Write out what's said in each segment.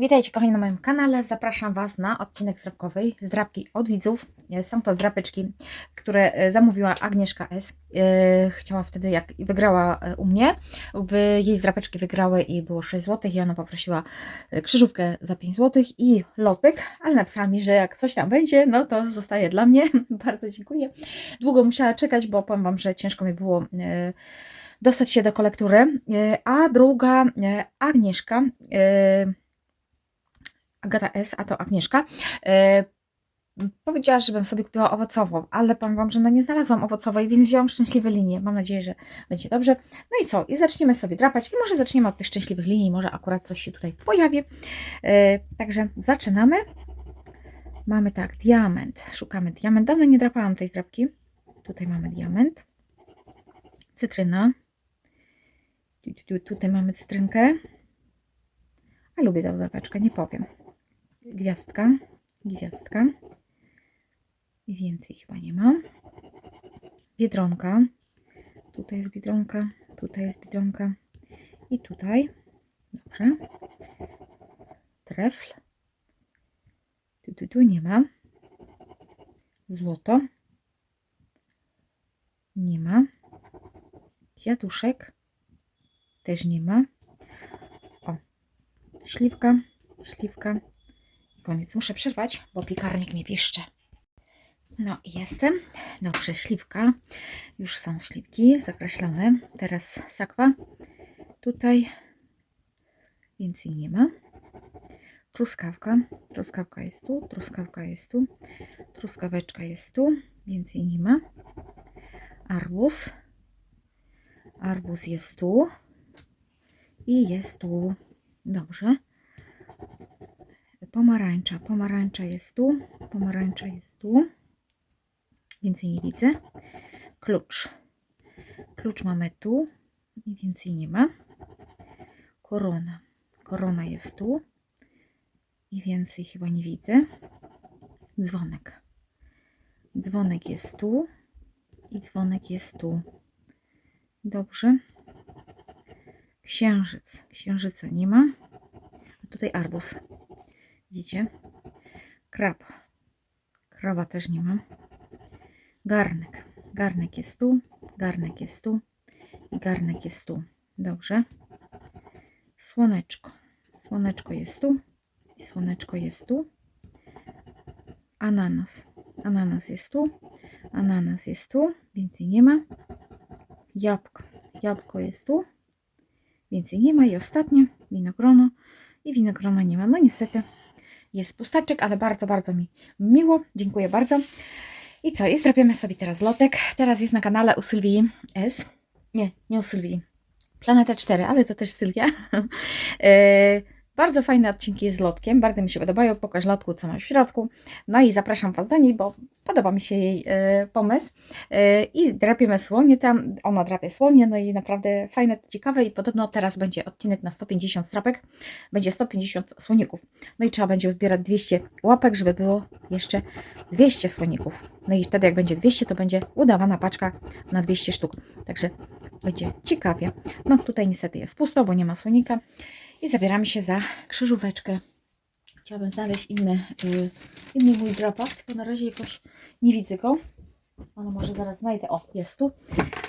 Witajcie kochani na moim kanale. Zapraszam Was na odcinek zdrapkowej zdrapki od widzów. E, Są to zdrapeczki, które e, zamówiła Agnieszka S. E, Chciała wtedy, jak wygrała u mnie, jej zdrapeczki wygrały i było 6 zł i ona poprosiła krzyżówkę za 5 zł i lotek, ale napisała mi, że jak coś tam będzie, no to zostaje dla mnie. Bardzo dziękuję. Długo musiała czekać, bo powiem Wam, że ciężko mi było dostać się do kolektury. A druga Agnieszka Agata S., a to Agnieszka, e, powiedziała, żebym sobie kupiła owocową, ale powiem Wam, że no nie znalazłam owocowej, więc wziąłam szczęśliwe linie. Mam nadzieję, że będzie dobrze. No i co? I zaczniemy sobie drapać i może zaczniemy od tych szczęśliwych linii, może akurat coś się tutaj pojawi. E, także zaczynamy. Mamy tak, diament. Szukamy diament. Dawno nie drapałam tej zdrapki. Tutaj mamy diament. Cytryna. Tu, tu, tu, tutaj mamy cytrynkę. A lubię tą zdrapeczkę, nie powiem gwiazdka, gwiazdka. I więcej chyba nie ma. Biedronka, tutaj jest biedronka, tutaj jest biedronka. I tutaj, dobrze, trefl, tu, tu, tu nie ma, złoto, nie ma, kwiatuszek, też nie ma, o, śliwka, śliwka, koniec. Muszę przerwać, bo piekarnik mi piszcze. No i jestem. Dobrze, śliwka. Już są śliwki zakreślone. Teraz sakwa. Tutaj więcej nie ma. Truskawka. Truskawka jest tu. Truskawka jest tu. Truskaweczka jest tu. Więcej nie ma. Arbuz. Arbuz jest tu. I jest tu. Dobrze. Pomarańcza. Pomarańcza jest tu. Pomarańcza jest tu. Więcej nie widzę. Klucz. Klucz mamy tu. I więcej nie ma. Korona. Korona jest tu. I więcej chyba nie widzę. Dzwonek. Dzwonek jest tu. I dzwonek jest tu. Dobrze. Księżyc. Księżyca nie ma. A tutaj arbuz. Widzicie? Krab. Kraba też nie ma. Garnek. Garnek jest tu. Garnek jest tu. I garnek jest tu. Dobrze. Słoneczko. Słoneczko jest tu. I słoneczko jest tu. Ananas. Ananas jest tu. Ananas jest tu. Więcej nie ma. Jabłko. Jabłko jest tu. Więcej nie ma. I ostatnie winogrono. I winogrona nie ma. No niestety jest pustaczek, ale bardzo, bardzo mi miło. Dziękuję bardzo. I co? I zrobimy sobie teraz lotek. Teraz jest na kanale u Sylwii S. Nie, nie u Sylwii. Planeta 4, ale to też Sylwia. bardzo fajne odcinki z lotkiem. Bardzo mi się podobają. Pokaż lotku, co ma w środku. No i zapraszam Was do niej, bo podoba mi się jej e, pomysł. E, I drapiemy słonie tam. Ona drapie słonie. No i naprawdę fajne, ciekawe. I podobno teraz będzie odcinek na 150 strapek. Będzie 150 słoników. No i trzeba będzie uzbierać 200 łapek, żeby było jeszcze 200 słoników. No i wtedy jak będzie 200, to będzie udawana paczka na 200 sztuk. Także będzie ciekawie. No tutaj niestety jest pusto, bo nie ma słonika. I zabieramy się za krzyżóweczkę. Chciałabym znaleźć inny, y, inny mój drapat, bo na razie jakoś nie widzę go. Ale może zaraz znajdę. O, jest tu.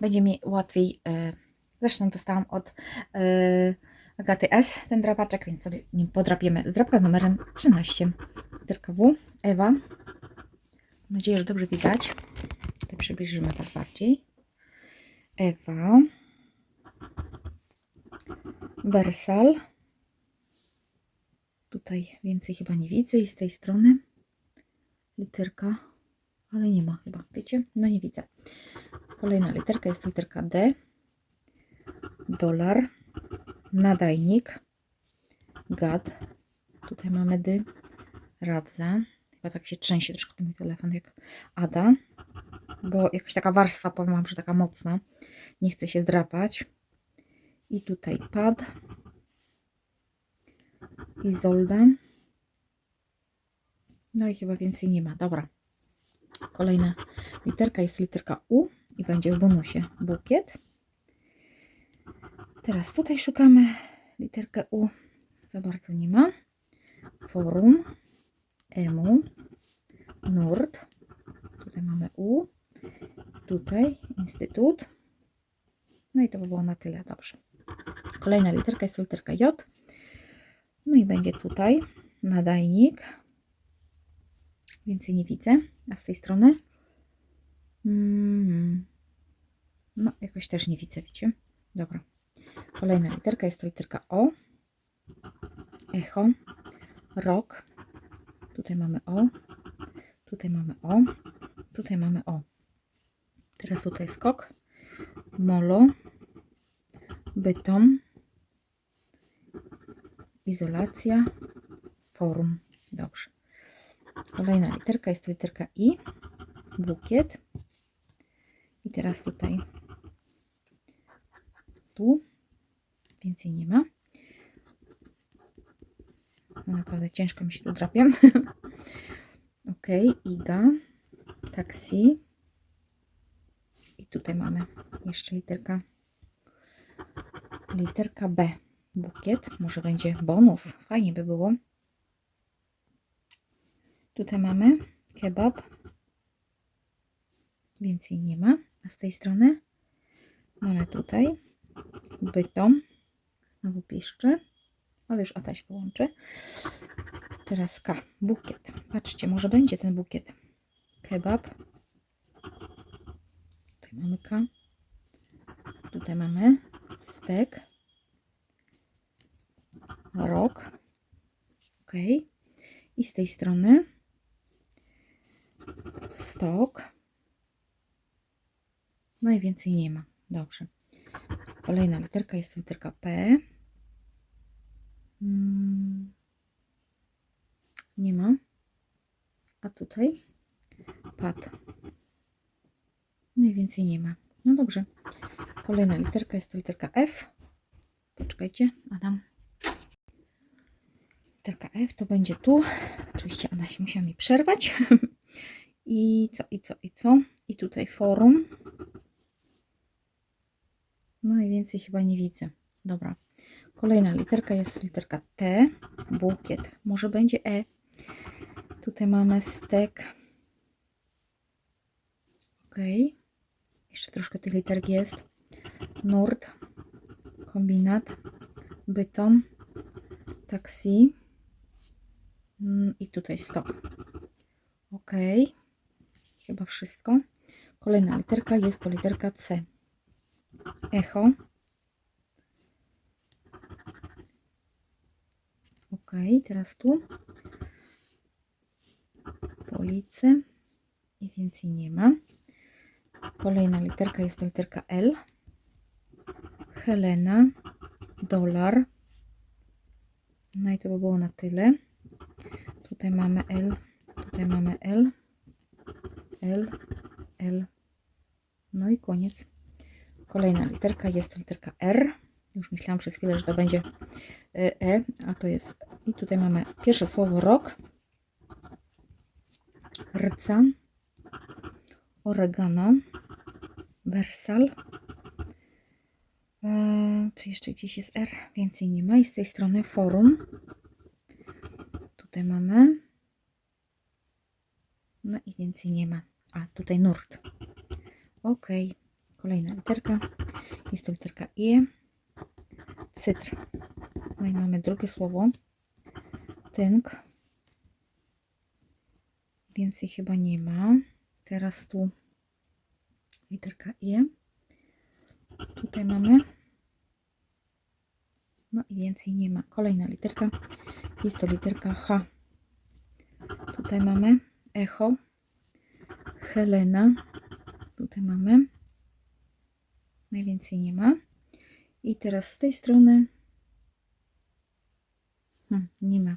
Będzie mi łatwiej. Y, zresztą dostałam od y, Agaty S ten drapaczek, więc sobie nim podrapiemy. Zdrapka z numerem 13. Literka W. Ewa. Mam nadzieję, że dobrze widać. Tutaj przybliżymy Was bardziej. Ewa. Wersal. Tutaj więcej chyba nie widzę i z tej strony literka, ale nie ma chyba, wiecie? No nie widzę. Kolejna literka jest literka D. Dolar. Nadajnik. Gad. Tutaj mamy D. Radza. Chyba tak się trzęsie troszkę ten mój telefon jak Ada. Bo jakaś taka warstwa, powiem wam, że taka mocna. Nie chce się zdrapać. I tutaj pad. Izolda. No i chyba więcej nie ma. Dobra. Kolejna literka jest literka U i będzie w bonusie bukiet. Teraz tutaj szukamy literkę U. Za bardzo nie ma. forum, emu, nurt, tutaj mamy u, tutaj instytut. No i to by było na tyle, dobrze. Kolejna literka jest literka J. No i będzie tutaj nadajnik. Więcej nie widzę. A z tej strony? Mm. No, jakoś też nie widzę, widzicie? Dobra. Kolejna literka jest to literka O. Echo. Rok. Tutaj mamy O. Tutaj mamy O. Tutaj mamy O. Teraz tutaj skok. Molo. Bytom. Izolacja. Forum. Dobrze. Kolejna literka jest to literka I. Bukiet. I teraz tutaj. Tu. Więcej nie ma. No naprawdę ciężko mi się tu drapie. ok. Iga. Taksi. I tutaj mamy jeszcze literka. Literka B. Bukiet. Może będzie bonus. Fajnie by było. Tutaj mamy kebab. Więcej nie ma. A z tej strony mamy tutaj bytom. Znowu piszczy. Ale już Ataś połączy. Teraz K. Bukiet. Patrzcie, może będzie ten bukiet. Kebab. Tutaj mamy K. Tutaj mamy stek. Rok. Ok. I z tej strony stok. No i więcej nie ma. Dobrze. Kolejna literka jest literka P. Mm. Nie ma. A tutaj pad. No i więcej nie ma. No dobrze. Kolejna literka jest to literka F. Poczekajcie, Adam. Literka F to będzie tu. Oczywiście Adaś musiał mi przerwać. I co, i co, i co? I tutaj forum. No i więcej chyba nie widzę. Dobra. Kolejna literka jest literka T. Bukiet. Może będzie E. Tutaj mamy stek. Ok. Jeszcze troszkę tych literek jest. Nurt. Kombinat. Bytom. Taksi. Mm, I tutaj stok. Ok. Chyba wszystko. Kolejna literka jest to literka C. Echo. Ok, teraz tu. Policy. I więcej nie ma. Kolejna literka jest to literka L. Helena. Dolar. No i to by było na tyle. Tutaj mamy L. Tutaj mamy L. L. L. No i koniec. Kolejna literka jest literka R. Już myślałam przez chwilę, że to będzie y, E, a to jest. I tutaj mamy pierwsze słowo rok. Rca. Oregano. Wersal. E, czy jeszcze gdzieś jest R? Więcej nie ma. I z tej strony forum. Tutaj mamy. No i więcej nie ma. A tutaj nurt. Ok. Kolejna literka. Jest to literka E. Cytr. No i mamy drugie słowo. Tynk. Więcej chyba nie ma. Teraz tu literka E. Tutaj mamy. No i więcej nie ma. Kolejna literka. Jest to literka H. Tutaj mamy echo. Helena. Tutaj mamy. Najwięcej nie ma. I teraz z tej strony. Hmm, nie ma.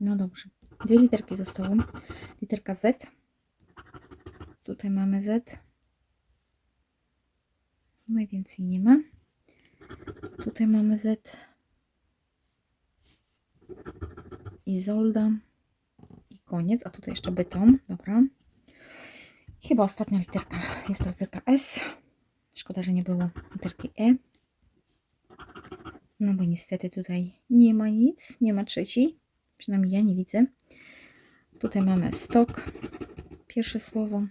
No dobrze. Dwie literki zostało. Literka Z. Tutaj mamy Z. Najwięcej nie ma. Tutaj mamy Z. Izolda. I koniec. A tutaj jeszcze beton. Dobra. Chyba ostatnia literka. Jest to literka S. Szkoda, że nie było literki E. No bo niestety tutaj nie ma nic. Nie ma trzeciej. Przynajmniej ja nie widzę. Tutaj mamy stok. Pierwsze słowo.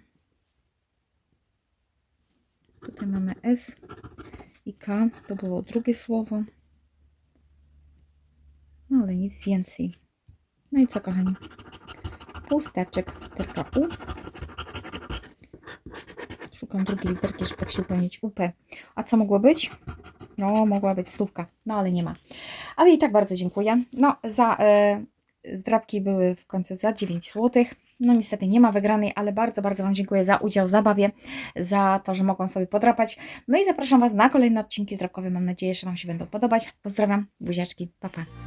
Tutaj mamy S i K. To było drugie słowo. No ale nic więcej. No i co, kochani? Półstaczek, literka U. Szukam drugiej literki, żeby tak się upewnić. UP. A co mogło być? No, mogła być stówka, no ale nie ma. Ale i tak bardzo dziękuję. No, za e, zdrabki były w końcu za 9 zł. No niestety nie ma wygranej, ale bardzo, bardzo Wam dziękuję za udział w zabawie, za to, że mogłam sobie podrapać. No i zapraszam Was na kolejne odcinki zdrabkowe. Mam nadzieję, że Wam się będą podobać. Pozdrawiam, buziaczki, pa pa.